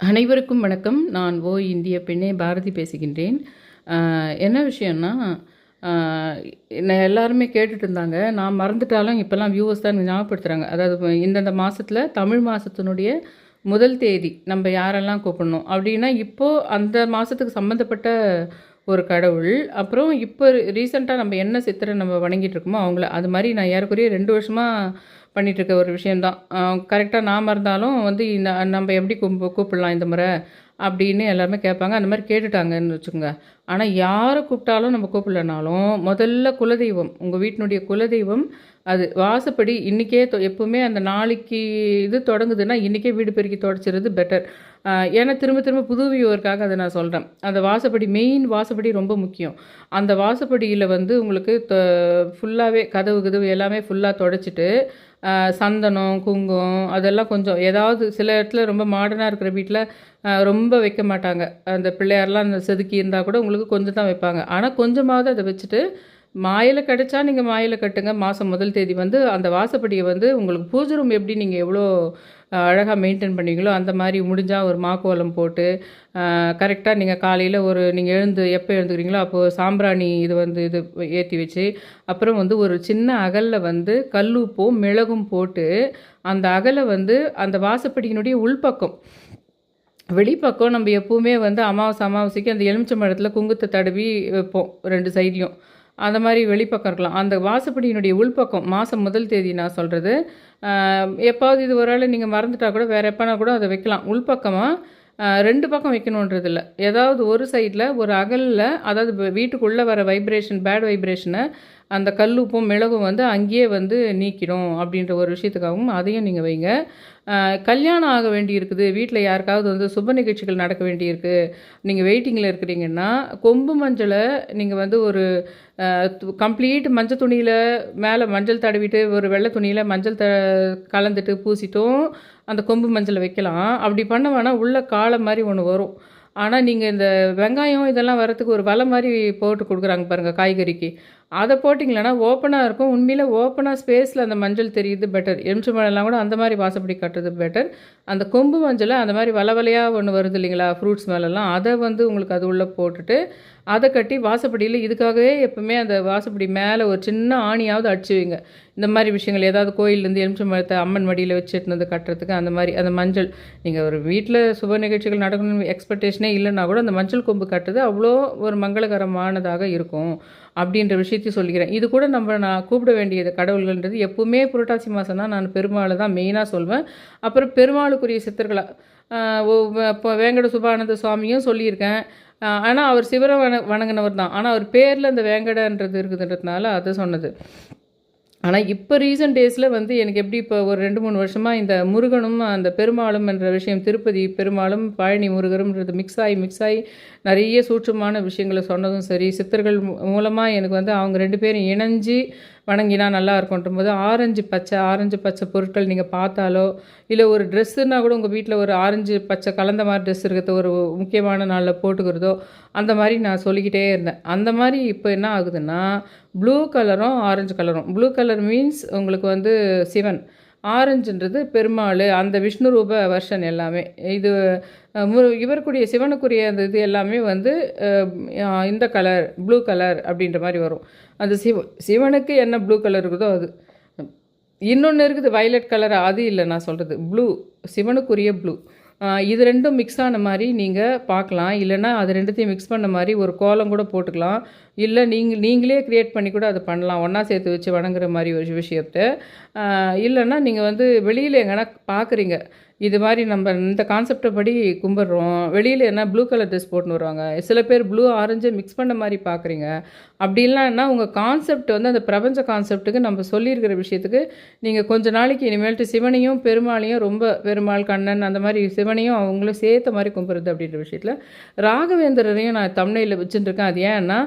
அனைவருக்கும் வணக்கம். நான் ஓ இந்திய பெண்ணே பாரதி பேசுகின்றேன். என்ன விஷயம்னா ஆஹ் என்ன எல்லாருமே கேட்டுட்டு இருந்தாங்க. நான் மறந்துட்டாலும் இப்போல்லாம் வியூவர்ஸ் தான் ஞாபகப்படுத்துகிறாங்க அதாவது இந்தந்த மாதத்தில் தமிழ் மாதத்தினுடைய முதல் தேதி நம்ம யாரெல்லாம் கூப்பிடணும் அப்படின்னா இப்போது அந்த மாதத்துக்கு சம்மந்தப்பட்ட ஒரு கடவுள். அப்புறம் இப்போ ரீசெண்டாக நம்ம என்ன சித்திரை நம்ம வணங்கிட்டு இருக்கோமோ அவங்கள அது மாதிரி நான் ஏறக்குறைய ரெண்டு வருஷமாக பண்ணிகிட்டு இருக்க ஒரு விஷயந்தான் கரெக்டாக நாம் இருந்தாலும் வந்து நம்ம எப்படி கூப்பு கூப்பிடலாம் இந்த முறை அப்படின்னு எல்லாருமே கேட்பாங்க. அந்த மாதிரி கேட்டுட்டாங்கன்னு வச்சுக்கோங்க. ஆனால் யாரை கூப்பிட்டாலும் நம்ம கூப்பிடலனாலும் முதல்ல குலதெய்வம் உங்கள் வீட்டினுடைய குலதெய்வம் அது வாசப்படி இன்றைக்கே எப்போவுமே அந்த நாளைக்கு இது தொடங்குதுன்னா இன்றைக்கே வீடு பெருக்கி தொடச்சிறது பெட்டர் ஏன்னா திரும்ப திரும்ப புது வியூவருக்காக அதை நான் சொல்கிறேன் அந்த வாசப்படி மெயின் வாசப்படி ரொம்ப முக்கியம். அந்த வாசப்படியில் வந்து உங்களுக்கு ஃபுல்லாகவே கதவு கதவு எல்லாமே ஃபுல்லாக தொடச்சிட்டு சந்தனம் குங்குமம் அதெல்லாம் கொஞ்சம் ஏதாவது சில இடத்துல ரொம்ப மாடர்னாக இருக்கிற வீட்டில் ரொம்ப வைக்க மாட்டாங்க. அந்த பிள்ளையாரெலாம் அந்த செதுக்கி இருந்தால் கூட உங்களுக்கு கொஞ்சம் தான் வைப்பாங்க. ஆனால் கொஞ்சமாவது அதை வச்சுட்டு மாயில கிடச்சா நீங்கள் மாயில கட்டுங்க. மாதம் முதல் தேதி வந்து அந்த வாசப்படியை வந்து உங்களுக்கு பூஜை ரூம் எப்படி நீங்கள் எவ்வளோ அழகாக மெயின்டைன் பண்ணுவீங்களோ அந்த மாதிரி முடிஞ்சால் ஒரு மாக்கோலம் போட்டு கரெக்டாக நீங்கள் காலையில் ஒரு நீங்கள் எழுந்து எப்போ எழுந்துக்கிறீங்களோ அப்போது சாம்பிராணி இது வந்து இது ஏற்றி வச்சு அப்புறம் வந்து ஒரு சின்ன அகலில் வந்து கல்லுப்பும் மிளகும் போட்டு அந்த அகலை வந்து அந்த வாசப்படியினுடைய உள்பக்கம் வெளிப்பக்கம் நம்ம எப்பவுமே வந்து அமாவாசை அமாவாசைக்கு அந்த எலுமிச்சம்பழத்தில் குங்குத்தை தடவி வைப்போம் ரெண்டு சைட்லையும். அந்த மாதிரி வெளிப்பக்கம் இருக்கலாம். அந்த வாசப்படியினுடைய உள்பக்கம் மாதம் முதல் தேதி நான் சொல்கிறது எப்பாவது இது ஒரு வேளை நீங்கள் மறந்துட்டால் கூட வேறு எப்போனா கூட அதை வைக்கலாம். உள்பக்கமாக ரெண்டு பக்கம் வைக்கணுன்றது இல்லை ஏதாவது ஒரு சைடில் ஒரு அகலில் அதாவது வீட்டுக்குள்ளே வர வைப்ரேஷன் பேட் வைப்ரேஷனை அந்த கல் உப்பும் மிளகும் வந்து அங்கேயே வந்து நீக்கிடும் அப்படின்ற ஒரு விஷயத்துக்காகவும் அதையும் நீங்கள் வைங்க. கல்யாணம் ஆக வேண்டி இருக்குது வீட்டில் யாருக்காவது வந்து சுப நிகழ்ச்சிகள் நடக்க வேண்டியிருக்கு. நீங்கள் வெயிட்டிங்கில் இருக்கிறீங்கன்னா கொம்பு மஞ்சளை நீங்கள் வந்து ஒரு கம்ப்ளீட் மஞ்சள் துணியில் மேலே மஞ்சள் தடவிட்டு ஒரு வெள்ளை துணியில் மஞ்சள் த கலந்துட்டு பூசிட்டும் அந்த கொம்பு மஞ்சளை வைக்கலாம். அப்படி பண்ண வேணால் உள்ள காலை மாதிரி ஒன்று வரும். ஆனால் நீங்கள் இந்த வெங்காயம் இதெல்லாம் வரத்துக்கு ஒரு வலை மாதிரி போட்டு கொடுக்குறாங்க பாருங்கள் காய்கறிக்கு. அதை போட்டிங்களன்னா ஓப்பனாக இருக்கும். உண்மையில் ஓப்பனாக ஸ்பேஸில் அந்த மஞ்சள் தெரியுது பெட்டர் எலுமிச்சை மழைலாம் கூட அந்த மாதிரி வாசப்படி கட்டுறது பெட்டர் அந்த கொம்பு மஞ்சளை அந்த மாதிரி வலவலையாக ஒன்று வருது இல்லைங்களா ஃப்ரூட்ஸ் மேலெல்லாம். அதை வந்து உங்களுக்கு அது உள்ளே போட்டுட்டு அதை கட்டி வாசப்படியில் இதுக்காகவே எப்போவுமே அந்த வாசப்படி மேலே ஒரு சின்ன ஆணியாவது அடிச்சு வைங்க. இந்த மாதிரி விஷயங்கள் ஏதாவது கோயிலேருந்து எலுமிச்சம்பழத்தை அம்மன் மடியில் வச்சு எடுத்துன்னு வந்து கட்டுறதுக்கு அந்த மாதிரி அந்த மஞ்சள். நீங்கள் ஒரு வீட்டில் சுப நிகழ்ச்சிகள் நடக்கணும்னு எக்ஸ்பெக்டேஷனே இல்லைன்னா கூட அந்த மஞ்சள் கொம்பு கட்டுறது அவ்வளோ ஒரு மங்களகரமானதாக இருக்கும். அப்படின்ற விஷயத்தையும் சொல்லிக்கிறேன். இது கூட நம்ம நான் கூப்பிட வேண்டியது கடவுள்கள்ன்றது எப்பவுமே புரட்டாசி மாதம் தான் நான் பெருமாளை தான் மெயினாக சொல்வேன். அப்புறம் பெருமாளுக்குரிய சித்தர்களை இப்போ வேங்கட சுபானந்த சுவாமியும் சொல்லியிருக்கேன். ஆனால் அவர் சிவரை வண வணங்கினவர் தான். ஆனால் அவர் பேரில் அந்த வேங்கடன்றது இருக்குதுன்றதுனால அதை சொன்னது. ஆனால் இப்போ ரீசன்ட் டேஸில் வந்து எனக்கு எப்படி இப்போ ஒரு ரெண்டு மூணு வருஷமாக இந்த முருகனும் அந்த பெருமாளும் என்ற விஷயம் திருப்பதி பெருமாளும் பழனி முருகரும்ன்றது மிக்ஸ் ஆகி மிக்ஸ் ஆகி நிறைய சூட்சமான விஷயங்களை சொன்னதும் சரி. சித்தர்கள் மூலமாக எனக்கு வந்து அவங்க ரெண்டு பேரும் இணைஞ்சு வணங்கினா நல்லா இருக்கும்ன்ற போது ஆரஞ்சு பச்சை ஆரஞ்சு பச்சை பொருட்கள் நீங்கள் பார்த்தாலோ இல்லை ஒரு ட்ரெஸ்ஸுன்னா கூட உங்கள் வீட்டில் ஒரு ஆரஞ்சு பச்சை கலந்த மாதிரி ட்ரெஸ் இருக்கிறது ஒரு முக்கியமான நாளில் போட்டுக்கிறதோ அந்த மாதிரி நான் சொல்லிக்கிட்டே இருந்தேன். அந்த மாதிரி இப்போ என்ன ஆகுதுன்னா ப்ளூ கலரும் ஆரஞ்சு கலரும் ப்ளூ கலர் மீன்ஸ் உங்களுக்கு வந்து சிவன். ஆரஞ்சுன்றது பெருமாள் அந்த விஷ்ணு ரூப வருஷன் எல்லாமே. இது மு இவருக்குரிய சிவனுக்குரிய அந்த இது எல்லாமே வந்து இந்த கலர் ப்ளூ கலர் அப்படின்ற மாதிரி வரும். அந்த சிவ சிவனுக்கு என்ன ப்ளூ கலர் இருக்குதோ அது. இன்னொன்று இருக்குது வயலட் கலர் அது இல்லை நான் சொல்கிறது ப்ளூ சிவனுக்குரிய ப்ளூ இது ரெண்டும் மிக்ஸ் ஆன மாதிரி நீங்கள் பார்க்கலாம். இல்லைன்னா அது ரெண்டுத்தையும் மிக்ஸ் பண்ண மாதிரி ஒரு கோலம் கூட போட்டுக்கலாம். இல்லை நீங்கள் நீங்களே க்ரியேட் பண்ணி கூட அதை பண்ணலாம். ஒன்றா சேர்த்து வச்சு வணங்குற மாதிரி ஒரு விஷயத்த. இல்லைன்னா நீங்கள் வந்து வெளியில் எங்கன்னா பார்க்குறீங்க இது மாதிரி நம்ம இந்த கான்செப்டை படி கும்பிட்றோம். வெளியில் என்ன ப்ளூ கலர் ட்ரெஸ் போட்டுன்னு வருவாங்க. சில பேர் ப்ளூ ஆரஞ்சு மிக்ஸ் பண்ண மாதிரி பார்க்குறீங்க அப்படி உங்கள் கான்செப்ட் வந்து அந்த பிரபஞ்ச கான்செப்ட்டுக்கு நம்ம சொல்லியிருக்கிற விஷயத்துக்கு நீங்கள் கொஞ்ச நாளைக்கு இனிமேல்ட்டு சிவனையும் பெருமாளையும் ரொம்ப பெருமாள் கண்ணன் அந்த மாதிரி சிவனையும் அவங்களும் சேர்த்த மாதிரி கும்பிட்றது அப்படின்ற விஷயத்தில் ராகவேந்திரரையும் நான் தமிழில் வச்சுட்டுருக்கேன் அது ஏன்னா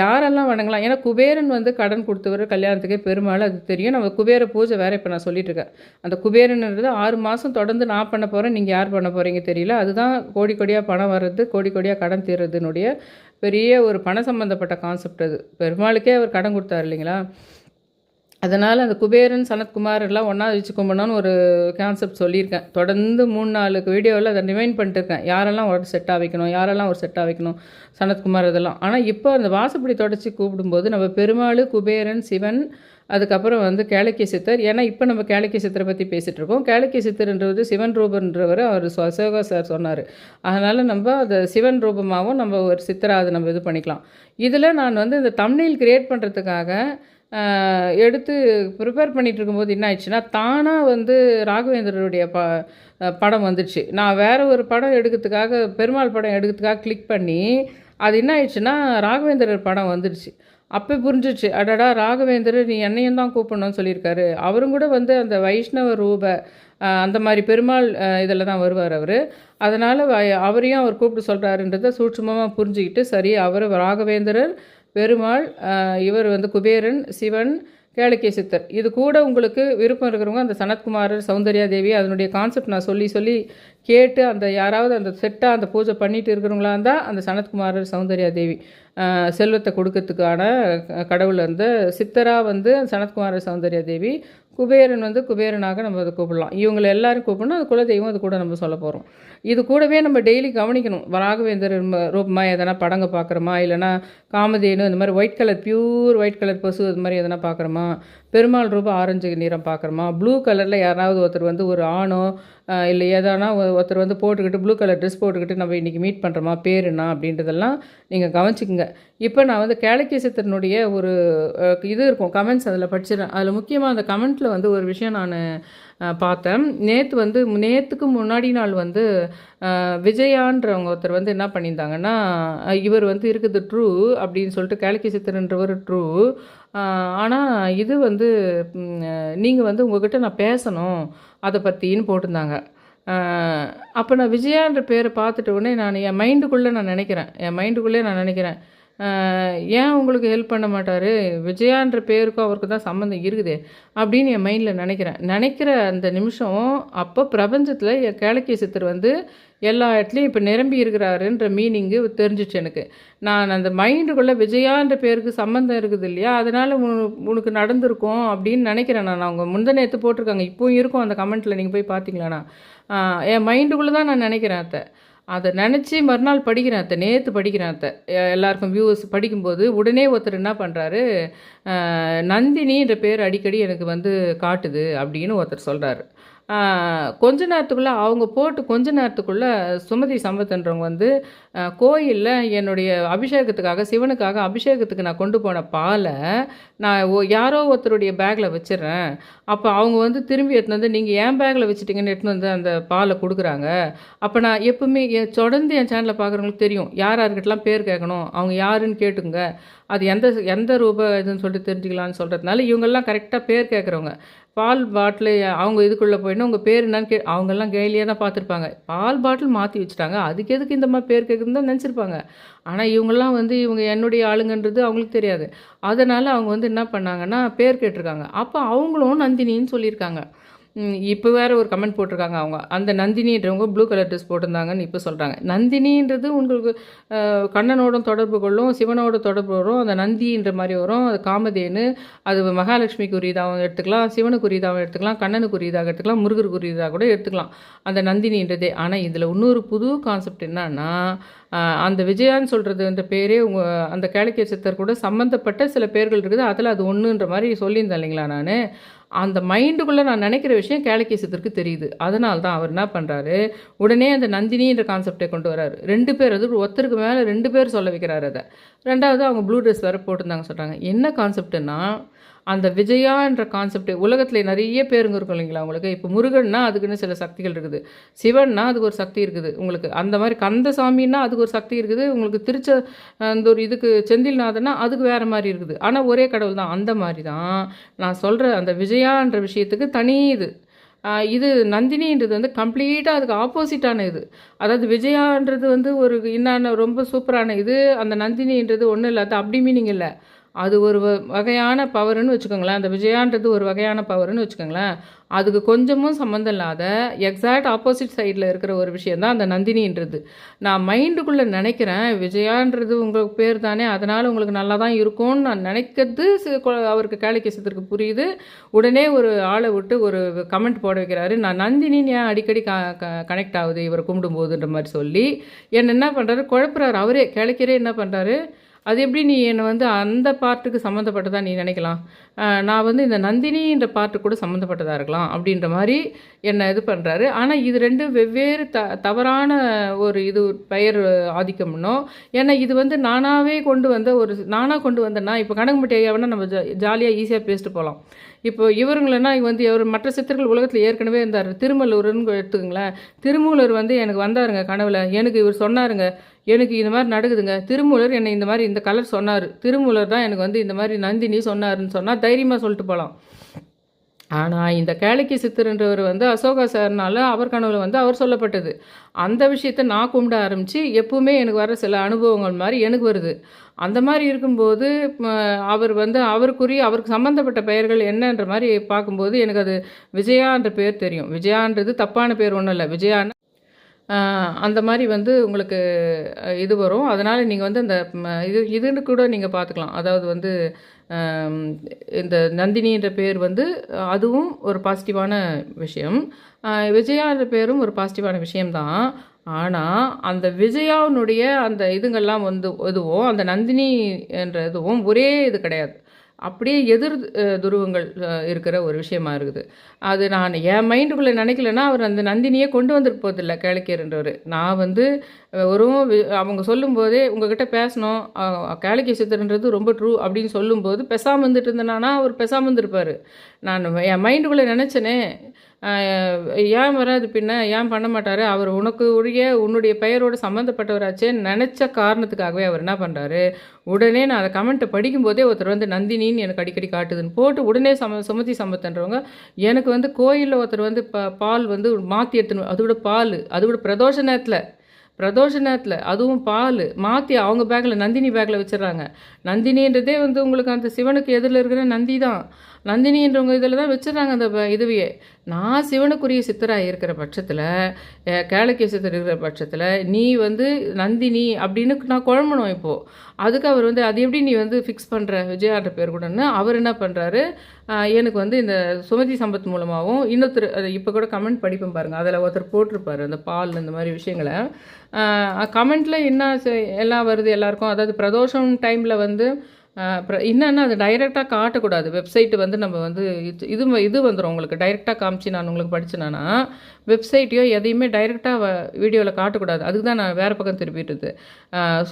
யாரெல்லாம் வணங்கலாம்? ஏன்னா குபேரன் வந்து கடன் கொடுத்தவர் கல்யாணத்துக்கே பெருமாள் அது தெரியும். நம்ம குபேர பூஜை வேறு இப்போ நான் சொல்லிட்டு இருக்கேன். அந்த குபேரன்ன்றது ஆறு மாதம் தொடர்ந்து நான் பண்ண போகிறேன் நீங்கள் யார் பண்ண போகிறீங்க தெரியல. அதுதான் கோடி கோடியாக பணம் வர்றது கோடி கோடியாக கடன் தீர்றதுனுடைய பெரிய ஒரு பண சம்மந்தப்பட்ட கான்செப்ட் அது. பெருமாளுக்கே அவர் கடன் கொடுத்தாரு இல்லைங்களா? அதனால் அந்த குபேரன் சனத்குமார் எல்லாம் ஒன்றா வச்சு கும்பிடணும்னு ஒரு கான்செப்ட் சொல்லியிருக்கேன். தொடர்ந்து மூணு நாலு வீடியோவில் அதை ரிமைண்ட் பண்ணிட்டு இருக்கேன் யாரெல்லாம் ஒரு செட்டாக வைக்கணும் யாரெல்லாம் ஒரு செட்டாக வைக்கணும் சனத்குமார் இதெல்லாம். ஆனால் இப்போ அந்த வாசப்படி தொடச்சி கூப்பிடும்போது நம்ம பெருமாள் குபேரன் சிவன் அதுக்கப்புறம் வந்து கேளக்கிய சித்தர். ஏன்னா இப்போ நம்ம கேளக்கிய சித்தரை பற்றி பேசிகிட்டு இருக்கோம் கேளக்கிய சித்தர்ன்றது சிவன் ரூபன்றவர் அவர் அசோகா சார் சொன்னார். அதனால் நம்ம அதை சிவன் ரூபமாகவும் நம்ம ஒரு சித்தரை அதை நம்ம இது பண்ணிக்கலாம். இதில் நான் வந்து இந்த தமிழில் கிரியேட் பண்ணுறதுக்காக எடுத்து ப்ரிப்பேர் பண்ணிகிட்டு இருக்கும்போது என்ன ஆயிடுச்சுன்னா தானாக வந்து ராகவேந்திரருடைய ப படம் வந்துடுச்சு நான் வேறு ஒரு படம் எடுக்கிறதுக்காக பெருமாள் படம் எடுக்கிறதுக்காக கிளிக் பண்ணி அது என்ன ஆயிடுச்சுன்னா ராகவேந்திரர் படம் வந்துடுச்சு. அப்போ புரிஞ்சிச்சு அடடா ராகவேந்திரர் நீ என்னையும் தான் கூப்பிடணும்னு சொல்லியிருக்காரு. அவரும் கூட வந்து அந்த வைஷ்ணவ ரூப அந்த மாதிரி பெருமாள் இதில் தான் வருவார் அவர். அதனால் அவரையும் அவர் கூப்பிட்டு சொல்கிறாருன்றதை சூட்சுமமாக புரிஞ்சுக்கிட்டு சரி அவர் ராகவேந்திரர் பெருமாள் இவர் வந்து குபேரன் சிவன் கேளிக்கை சித்தர் இது கூட உங்களுக்கு விருப்பம் இருக்கிறவங்க அந்த சனத்குமாரர் சௌந்தர்யா தேவி அதனுடைய கான்செப்ட் நான் சொல்லி சொல்லி கேட்டு அந்த யாராவது அந்த செட்டாக அந்த பூஜை பண்ணிட்டு இருக்கிறவங்களா இருந்தால் அந்த சனத்குமாரர் சௌந்தர்யா தேவி செல்வத்தை கொடுக்கறதுக்கான கடவுள் வந்து சித்தராக வந்து சனத்குமாரர் சௌந்தர்யா தேவி குபேரன் வந்து குபேரனாக நம்ம அதை கூப்பிடலாம். இவங்களை எல்லாரும் கூப்பிடணும். அது குலதெய்வம் அது கூட நம்ம சொல்ல போகிறோம் இது கூடவே நம்ம டெய்லி கவனிக்கணும். ராகவேந்தர் ம- ரூபமா எதனா படங்க பார்க்குறோமா இல்லைனா காமதேனு இந்த மாதிரி white colour pure white colour பசு அது மாதிரி எதனா பார்க்குறோமா பெருமாள் ரூபம் ஆரஞ்சு நிறம் பார்க்குறோமா? ப்ளூ கலரில் யாராவது ஒருத்தர் வந்து ஒரு ஆணோ இல்லை எதானா ஒருத்தர் வந்து போட்டுக்கிட்டு ப்ளூ கலர் ட்ரெஸ் போட்டுக்கிட்டு நம்ம இன்றைக்கி மீட் பண்ணுறோமா பேர் அப்படின்றதெல்லாம் நீங்கள் கவனிச்சிக்கோங்க. இப்போ நான் வந்து கேளக்கிய ஒரு இது இருக்கும் கமெண்ட்ஸ் அதில் படிச்சிடறேன். அதில் முக்கியமாக அந்த கமெண்ட்டில் வந்து ஒரு விஷயம் நான் பார்த்தேன். நேற்று வந்து நேற்றுக்கு முன்னாடி நாள் வந்து விஜயான்றவங்க ஒருத்தர் வந்து என்ன பண்ணியிருந்தாங்கன்னா இவர் வந்து இருக்குது ட்ரூ அப்படின்னு சொல்லிட்டு கேலக்கிசித்தர்ன்றவர் ட்ரூ ஆனால் இது வந்து நீங்கள் வந்து உங்ககிட்ட நான் பேசணும் அதை பற்றின்னு போட்டிருந்தாங்க. அப்போ நான் விஜயான்ற பேரை பார்த்துட்ட உடனே நான் என் மைண்டுக்குள்ளே நான் நினைக்கிறேன். என் மைண்டுக்குள்ளே நான் நினைக்கிறேன். ஏன் உங்களுக்கு ஹெல்ப் பண்ண மாட்டார்? விஜயான்ற பேருக்கும் அவருக்கு தான் சம்மந்தம் இருக்குது அப்படின்னு என் மைண்டில் நினைக்கிறேன். நினைக்கிற அந்த நிமிஷம் அப்போ பிரபஞ்சத்தில் என் கேளக்கிய சித்தர் வந்து எல்லா இடத்துலையும் இப்போ நிரம்பி இருக்கிறாருன்ற மீனிங்கு தெரிஞ்சிச்சு எனக்கு. நான் அந்த மைண்டுக்குள்ளே விஜயான்ற பேருக்கு சம்மந்தம் இருக்குது இல்லையா? அதனால் உனக்கு நடந்திருக்கும் அப்படின்னு நினைக்கிறேன் நான். அவங்க முந்தின போட்டிருக்காங்க. இப்போவும் இருக்கும் அந்த கமெண்ட்டில் நீங்கள் போய் பார்த்தீங்களாண்ணா? என் மைண்டுக்குள்ளே தான் நான் நினைக்கிறேன் அத்தை. அதை நினச்சி மறுநாள் படிக்கிறேன் அத்தை. நேற்று படிக்கிறேன் அத்தை. எல்லாருக்கும் வியூவர்ஸ் படிக்கும்போது உடனே ஒருத்தர் என்ன பண்ணுறாரு நந்தினின்ற பேர் அடிக்கடி எனக்கு வந்து காட்டுது அப்படின்னு ஒருத்தர் சொல்கிறாரு கொஞ்ச நேரத்துக்குள்ளே அவங்க போட்டு கொஞ்ச நேரத்துக்குள்ளே சுமதி சம்பத்துன்றவங்க வந்து கோயிலில் என்னுடைய அபிஷேகத்துக்காக சிவனுக்காக அபிஷேகத்துக்கு நான் கொண்டு போன பாலை நான் ஓ- யாரோ ஒருத்தருடைய பேக்கில் வச்சிடுறேன். அப்போ அவங்க வந்து திரும்பி எடுத்துன்னு வந்து நீங்கள் ஏன் பேக்கில் வச்சுட்டிங்கன்னு எடுத்துன்னு வந்து அந்த பாலை கொடுக்குறாங்க? அப்போ நான் எப்பவுமே என் தொடர்ந்து என் சேனலில் பார்க்குறவங்களுக்கு தெரியும். யார் யாருக்கிட்டலாம் பேர் கேட்கணும் அவங்க யாருன்னு கேட்டுங்க அது எந்த எந்த ரூப இதுன்னு சொல்லிட்டு தெரிஞ்சுக்கலான்னு சொல்கிறதுனால இவங்கெல்லாம் கரெக்டாக பேர் கேட்குறவங்க. பால் பாட்டில் அவங்க இதுக்குள்ளே போயிட்டு உங்கள் பேர் என்னன்னு கே அவங்கெல்லாம் கேலியாக தான் பார்த்துருப்பாங்க. பால் பாட்டில் மாற்றி வச்சுட்டாங்க. அதுக்கு எதுக்கு இந்த மாதிரி பேர் கேட்குதுன்னு தான் நினச்சிருப்பாங்க. ஆனால் இவங்கெல்லாம் வந்து இவங்க என்னுடைய ஆளுங்கன்றது அவங்களுக்கு தெரியாது. அதனால் அவங்க வந்து என்ன பண்ணாங்கன்னா பேர் கேட்டிருக்காங்க. அப்போ அவங்களும் நந்தினின்னு சொல்லியிருக்காங்க. இப்போ வேற ஒரு கமெண்ட் போட்டிருக்காங்க அவங்க. அந்த நந்தினின்றவங்க ப்ளூ கலர் ட்ரெஸ் போட்டிருந்தாங்கன்னு இப்போ சொல்கிறாங்க நந்தினின்றது உங்களுக்கு கண்ணனோட தொடர்பு கொள்ளும் சிவனோட தொடர்பு வரும் அந்த நந்தின்ற மாதிரி வரும். அது காமதேனு அது மகாலட்சுமிக்கு உரியதாகவும் எடுத்துக்கலாம் சிவனுக்கு உரியதாகவும் எடுத்துக்கலாம் கண்ணனுக்கு உரியதாக எடுத்துக்கலாம் முருகருக்கு உரியதாக கூட எடுத்துக்கலாம். அந்த நந்தினின்றதே. ஆனால் இதில் இன்னொரு புது கான்செப்ட் என்னன்னா அந்த விஜயான்னு சொல்கிறது அந்த பேரே உங்கள் அந்த கேளிக்கை சித்தர் கூட சம்மந்தப்பட்ட சில பேர்கள் இருக்குது. அதில் அது ஒன்றுன்ற மாதிரி சொல்லியிருந்தேன் இல்லைங்களா நான்? அந்த மைண்டுக்குள்ளே நான் நினைக்கிற விஷயம் கேளக்கேசத்திற்கு தெரியுது. அதனால தான் அவர் என்ன பண்ணுறாரு உடனே அந்த நந்தினின்ற கான்செப்டை கொண்டு வராரு. ரெண்டு பேர் அது ஒருத்தருக்கு மேலே ரெண்டு பேர் சொல்ல வைக்கிறாரு அதை. ரெண்டாவது அவங்க ப்ளூ ட்ரெஸ் வேறு போட்டிருந்தாங்க சொல்கிறாங்க என்ன கான்செப்ட்னா அந்த விஜயான்ற கான்செப்ட் உலகத்தில் நிறைய பேருங்க இருக்கும் இல்லைங்களா உங்களுக்கு? இப்போ முருகன்னா அதுக்குன்னு சில சக்திகள் இருக்குது. சிவன்னா அதுக்கு ஒரு சக்தி இருக்குது உங்களுக்கு. அந்த மாதிரி கந்தசாமின்னா அதுக்கு ஒரு சக்தி இருக்குது. உங்களுக்கு திருச்ச அந்த ஒரு இதுக்கு செந்தில்நாதன்னா அதுக்கு வேறு மாதிரி இருக்குது. ஆனால் ஒரே கடவுள் தான். அந்த மாதிரி தான் நான் சொல்கிற அந்த விஜயான்ற விஷயத்துக்கு தனி இது. இது நந்தினின்றது வந்து கம்ப்ளீட்டாக அதுக்கு ஆப்போசிட்டான இது. அதாவது விஜயான்றது வந்து ஒரு இன்னான ரொம்ப சூப்பரான இது. அந்த நந்தினின்றது ஒன்றும் இல்லை அது அப்படி மீனிங் இல்லை. அது ஒரு வ- வகையான பவர்னு வச்சுக்கோங்களேன். அந்த விஜயான்றது ஒரு வகையான பவர்னு வச்சுக்கோங்களேன். அதுக்கு கொஞ்சமும் சம்மந்தம் இல்லாத எக்ஸாக்ட் ஆப்போசிட் சைடில் இருக்கிற ஒரு விஷயம் தான் அந்த நந்தினின்றது. நான் மைண்டுக்குள்ளே நினைக்கிறேன் விஜயான்றது உங்களுக்கு பேர் தானே அதனால் உங்களுக்கு நல்லா தான் இருக்கும்னு நான் நினைக்கிறது அவருக்கு கொ- அவருக்கு கேளிக்கேசத்திற்கு புரியுது. உடனே ஒரு ஆளை விட்டு ஒரு கமெண்ட் போட வைக்கிறாரு. நான் நந்தினின்னு ஏன் அடிக்கடி க கனெக்ட் ஆகுது? இவரை கும்பிடும்போதுன்ற மாதிரி சொல்லி. என்ன என்ன பண்ணுறாரு குழப்புறாரு. அவரே கிழக்கிறே என்ன பண்ணுறாரு அது எப்படி நீ என்னை வந்து அந்த பார்ட்டுக்கு சம்மந்தப்பட்டதாக நீ நினைக்கலாம்? நான் வந்து இந்த நந்தினின்ற பார்ட்டு கூட சம்மந்தப்பட்டதாக இருக்கலாம் அப்படின்ற மாதிரி என்னை இது பண்ணுறாரு ஆனால் இது ரெண்டும் வெவ்வேறு த தவறான ஒரு இது பெயர் ஆதிக்கம்னோ ஏன்னா இது வந்து நானாகவே கொண்டு வந்த ஒரு நானாக கொண்டு வந்தேன்னா இப்போ கனகம்பட்டி ஐயாவனா நம்ம ஜா ஜாலியாக ஈஸியாக பேசிட்டு போகலாம் இப்போ இவருங்களன்னா வந்து இவர் மற்ற சித்தர்கள் உலகத்தில் ஏற்கனவே இருந்தார். திருமல்லூர்னு எடுத்துக்கங்களேன். திருமூலர் வந்து எனக்கு வந்தாருங்க கனவில். எனக்கு இவர் சொன்னாருங்க. எனக்கு இந்த மாதிரி நடக்குதுங்க. திருமூலர் என்னை இந்த மாதிரி இந்த கலர் சொன்னார். திருமூலர் தான் எனக்கு வந்து இந்த மாதிரி நந்தினி சொன்னாருன்னு சொன்னால் தைரியமாக சொல்லிட்டு போகலாம் ஆனால் இந்த கேளிக்கை சித்தர்ன்றவர் வந்து அசோகா சார்னால அவர் கனவுல வந்து அவர் சொல்லப்பட்டது. அந்த விஷயத்தை நான் கும்பிட ஆரம்பித்து எப்பவுமே எனக்கு வர சில அனுபவங்கள் மாதிரி எனக்கு வருது. அந்த மாதிரி இருக்கும்போது அவர் வந்து அவருக்குரிய அவருக்கு சம்மந்தப்பட்ட பெயர்கள் என்னன்ற மாதிரி பார்க்கும்போது எனக்கு அது விஜயான்ற பேர் தெரியும். விஜயான்றது தப்பான பேர் ஒன்றும் இல்லை. விஜயான்னு அந்த மாதிரி வந்து உங்களுக்கு இது வரும். அதனால் நீங்கள் வந்து அந்த இது இதுன்னு கூட நீங்கள் பார்த்துக்கலாம் அதாவது வந்து இந்த நந்தினின்ற பேர் வந்து அதுவும் ஒரு பாசிட்டிவான விஷயம். விஜயான்ற பேரும் ஒரு பாசிட்டிவான விஷயம்தான். ஆனால் அந்த விஜயாவினுடைய அந்த இதுங்கள்லாம் வந்து இதுவும் அந்த நந்தினி என்ற இதுவும் ஒரே இது கிடையாது. அப்படியே எதிர் துருவங்கள் இருக்கிற ஒரு விஷயமா இருக்குது. அது நான் என் மைண்டுக்குள்ளே நினைக்கலன்னா அவர் அந்த நந்தினியே கொண்டு வந்திருக்க போதில்லை கேளிக்கையர்ன்றவர் நான் வந்து ஒருவும் வெறும் அவங்க சொல்லும்போதே உங்ககிட்ட பேசணும் கேளிக்கை சித்தர்ன்றது ரொம்ப ட்ரூ அப்படின்னு சொல்லும்போது பெசாமல் இருந்துட்டு இருந்தேனா அவர் பெசாமல் இருந்திருப்பார். நான் என் மைண்டுக்குள்ளே நினச்சேனே ஏன் வராது பின்ன ஏன் பண்ண மாட்டார்? அவர் உனக்கு உரிய உன்னுடைய பெயரோட சம்மந்தப்பட்டவராச்சே நினச்ச காரணத்துக்காகவே அவர் என்ன பண்ணுறாரு உடனே நான் அதை கமெண்ட்டை படிக்கும்போதே ஒருத்தர் வந்து நந்தினின்னு எனக்கு அடிக்கடி காட்டுதுன்னு போட்டு உடனே சம சுமதி சம்பத்துன்றவங்க எனக்கு வந்து கோயிலில் ஒருத்தர் வந்து ப பால் வந்து மாற்றி எடுத்துன்னு அதோட பால் அதோட பிரதோஷ நேரத்தில் பிரதோஷ நேரத்தில் அதுவும் பால் மாற்றி அவங்க பேக்கில் நந்தினி பேக்கில் வச்சிடுறாங்க. நந்தினின்றதே வந்து உங்களுக்கு அந்த சிவனுக்கு எதிரில் இருக்கிற நந்தி தான் நந்தினின்றவங்க இதில் தான் வச்சிடுறாங்க அந்த ப- இதுவையே. நான் சிவனுக்குரிய சித்தராக இருக்கிற பட்சத்தில் கேளக்கிய சித்தர் இருக்கிற பட்சத்தில் நீ வந்து நந்தினி அப்படின்னு நான் குழம்பணும் இப்போது அதுக்கு அவர் வந்து அது எப்படி நீ வந்து ஃபிக்ஸ் பண்ணுற விஜயான்ற பேர் கூடன்னு அவர் என்ன பண்ணுறாரு எனக்கு வந்து இந்த சுமதி சம்பத் மூலமாகவும் இன்னொருத்தர் அது இப்போ கூட கமெண்ட் படிப்பேன் பாருங்கள் அதில் ஒருத்தர் போட்டிருப்பாரு அந்த பால் இந்த மாதிரி விஷயங்களை. கமெண்ட்டில் என்ன எல்லாம் வருது எல்லாருக்கும்? அதாவது பிரதோஷம் டைமில் வந்து அப்புறம் என்னென்னா அது டைரெக்டாக காட்டக்கூடாது. வெப்சைட்டு வந்து நம்ம வந்து இது இது இது வந்துடும் உங்களுக்கு. டைரெக்டாக காமிச்சு நான் உங்களுக்கு படிச்சேனா வெப்சைட்டையோ எதையுமே டைரெக்டாக வீடியோவில் காட்டக்கூடாது. அதுக்கு தான் நான் வேறு பக்கம் திருப்பிட்டுது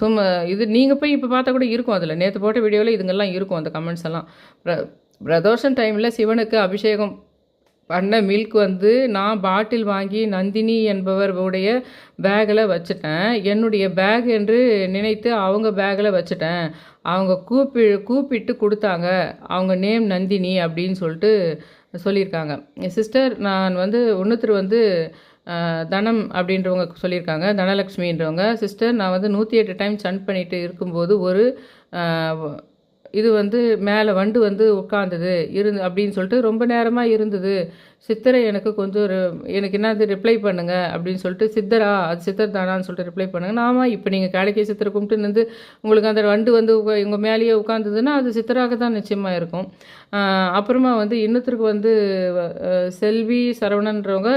சும்மா இது நீங்கள் போய் இப்போ பார்த்தா கூட இருக்கும் அதில். நேற்று போட்ட வீடியோவில் இதுங்கெல்லாம் இருக்கும் அந்த கமெண்ட்ஸ் எல்லாம். பிரதோஷம் டைமில் சிவனுக்கு அபிஷேகம் பண்ண மில்க் வந்து நான் பாட்டில் வாங்கி நந்தினி என்பவர் உடைய பேக்கில் வச்சுட்டேன். என்னுடைய பேக் என்று நினைத்து அவங்க பேக்கில் வச்சுட்டேன். அவங்க கூப்பி கூப்பிட்டு கொடுத்தாங்க. அவங்க நேம் நந்தினி அப்படின்னு சொல்லிட்டு சொல்லியிருக்காங்க. சிஸ்டர் நான் வந்து ஒன்றுத்தர் வந்து தனம் அப்படின்றவங்க சொல்லியிருக்காங்க. தனலக்ஷ்மின்றவங்க. சிஸ்டர் நான் வந்து நூற்றி எட்டு டைம் சன் பண்ணிட்டு இருக்கும்போது ஒரு இது வந்து மேலே வண்டு வந்து உட்காந்தது இருந்து அப்படின்னு சொல்லிட்டு ரொம்ப நேரமாக இருந்தது. சித்தரை எனக்கு கொஞ்சம் ஒரு- எனக்கு என்னது ரிப்ளை பண்ணுங்க அப்படின்னு சொல்லிட்டு சித்தரா அது சித்தர் தானான்னு சொல்லிட்டு ரிப்ளை பண்ணுங்க. ஆமாம் இப்போ நீங்கள் காளிக்கை சித்தரை கும்பிட்டு நின்று உங்களுக்கு அந்த வண்டு வந்து உங்கள் மேலேயே உட்காந்துதுன்னா அது சித்தராக தான் நிச்சயமாக இருக்கும். அப்புறமா வந்து இன்னொருத்தருக்கு வந்து செல்வி சரவணன்றவங்க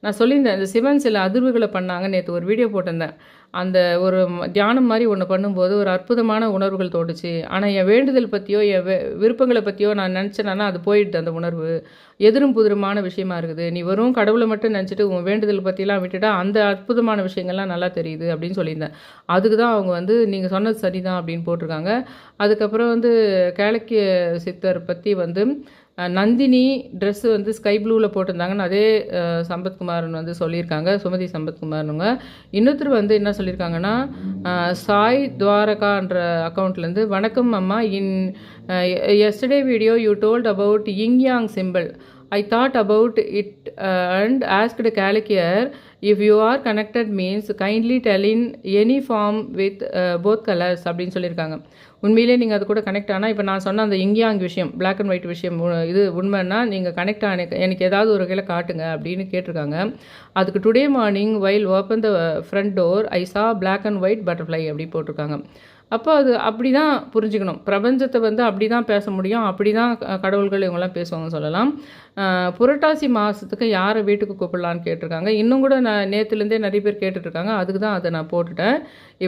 நான் சொல்லியிருந்தேன் இந்த சிவன் சில அதிர்வுகளை பண்ணாங்க நேற்று ஒரு வீடியோ போட்டிருந்தேன். அந்த ஒரு தியானம் மாதிரி ஒன்று பண்ணும்போது ஒரு அற்புதமான உணர்வுகள் தோணுச்சு. ஆனால் என் வேண்டுதல் பற்றியோ என் விருப்பங்களை பற்றியோ நான் நினச்சேன்னா அது போயிடுது அந்த உணர்வு. எதிரும் புதிருமான விஷயமா இருக்குது. நீ வெறும் கடவுளை மட்டும் நினச்சிட்டு உன் வேண்டுதல் பற்றிலாம் விட்டுட்டா அந்த அற்புதமான விஷயங்கள்லாம் நல்லா தெரியுது அப்படின்னு சொல்லியிருந்தேன். அதுக்கு தான் அவங்க வந்து நீங்கள் சொன்னது சரிதான் அப்படின்னு போட்டிருக்காங்க. அதுக்கப்புறம் வந்து கேளக்கிய சித்தர் பற்றி வந்து நந்தினி ட்ரெஸ்ஸு வந்து ஸ்கை ப்ளூவில் போட்டிருந்தாங்கன்னு அதே சம்பத்குமார்னு வந்து சொல்லியிருக்காங்க சுமதி சம்பத்குமார்னுங்க. இன்னொருத்தர் வந்து என்ன சொல்லியிருக்காங்கன்னா சாய் துவாரகான்ற அக்கௌண்ட்லேருந்து வணக்கம் அம்மா in yesterday video you told about yin yang symbol I thought about it and asked கேலிக்கியர் if you are connected means kindly tell in any form with both colours அப்படின்னு சொல்லியிருக்காங்க. உண்மையிலே நீங்கள் அது கூட கனெக்ட் ஆனால் இப்போ நான் சொன்ன அந்த இங்கியாங் விஷயம் பிளாக் அண்ட் ஒயிட் விஷயம் இது உண்மைன்னா நீங்கள் கனெக்ட் ஆன எனக்கு ஏதாவது ஒரு வகையில் காட்டுங்க அப்படின்னு கேட்டிருக்காங்க. அதுக்கு today morning while open the front door I saw black and white butterfly அப்படி போட்டிருக்காங்க. அப்போ அது அப்படி தான் புரிஞ்சுக்கணும். பிரபஞ்சத்தை வந்து அப்படி தான் பேச முடியும். அப்படி தான் க- கடவுள்கள் இவங்கெல்லாம் பேசுவாங்கன்னு சொல்லலாம். புரட்டாசி மாதத்துக்கு யாரை வீட்டுக்கு கூப்பிடலான்னு கேட்டிருக்காங்க? இன்னும் கூட நான் நேற்றுலேருந்தே நிறைய பேர் கேட்டுட்ருக்காங்க அதுக்கு தான் அதை நான் போட்டுட்டேன்.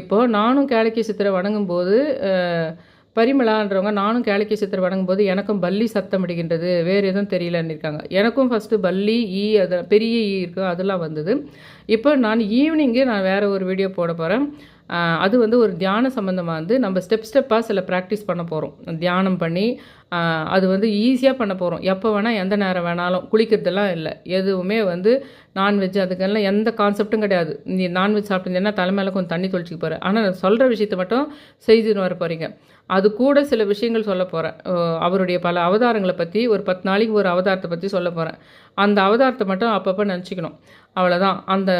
இப்போது நானும் கேளக்கி சித்திரை வணங்கும் போது பரிமளான்றவங்க நானும் கேளக்கி சித்திரை வணங்கும்போது எனக்கும் பல்லி சத்தம் அடிக்கின்றது வேறு எதுவும் தெரியலன்னு இருக்காங்க. எனக்கும் ஃபஸ்ட்டு பல்லி ஈ அது பெரிய ஈ இருக்கு அதெல்லாம் வந்தது. இப்போ நான் ஈவினிங்கே நான் வேறு ஒரு வீடியோ போட போகிறேன் அது வந்து ஒரு தியான சம்மந்தமாக வந்து நம்ம ஸ்டெப் ஸ்டெப்பாக சில ப்ராக்டிஸ் பண்ண போகிறோம் தியானம் பண்ணி அது வந்து ஈஸியாக பண்ண போகிறோம் எப்போ வேணால் எந்த நேரம் வேணாலும். குளிக்கிறதெல்லாம் இல்லை. எதுவுமே வந்து நான்வெஜ் அதுக்கெல்லாம் எந்த கான்செப்ட்டும் கிடையாது. நீ நான்வெஜ் சாப்பிட்டீங்கன்னா தலைமையில கொஞ்சம் தண்ணி தொழிச்சிக்க போகிறேன் ஆனால் நான் சொல்கிற விஷயத்தை மட்டும் செய்துன்னு வர போகிறீங்க அது கூட சில விஷயங்கள் சொல்ல போகிறேன் அவருடைய பல அவதாரங்களை பற்றி ஒரு பத்து நாளைக்கு ஒரு அவதாரத்தை பற்றி சொல்ல போகிறேன் அந்த அவதாரத்தை மட்டும் அப்பப்போ நினச்சிக்கணும். அவ்வளோதான் அந்த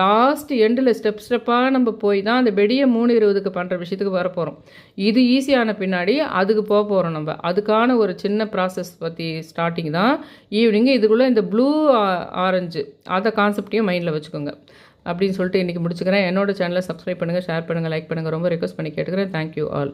லாஸ்ட் எண்டில் ஸ்டெப் ஸ்டெப்பாக நம்ம போய் தான் அந்த வெடியை மூணு இருபதுக்கு பண்ணுற விஷயத்துக்கு வர போகிறோம் இது ஈஸியான பின்னாடி அதுக்கு போக போகிறோம் நம்ம. அதுக்கான ஒரு சின்ன ப்ராசஸ் பற்றி ஸ்டார்டிங் தான் ஈவினிங்கு இதுக்குள்ளே இந்த ப்ளூ ஆரஞ்சு அதை கான்செப்டையும் மைண்டில் வச்சுக்கோங்க. அப்படின்னு சொல்லிட்டு இன்றைக்கி முடிச்சுக்கிறேன். என்னோட சேனலை சப்ஸ்கிரைப் பண்ணுங்கள் ஷேர் பண்ணுங்கள் லைக் பண்ணுங்கள் ரொம்ப ரெக்வஸ்ட் பண்ணி கேட்டுக்கிறேன். Thank you all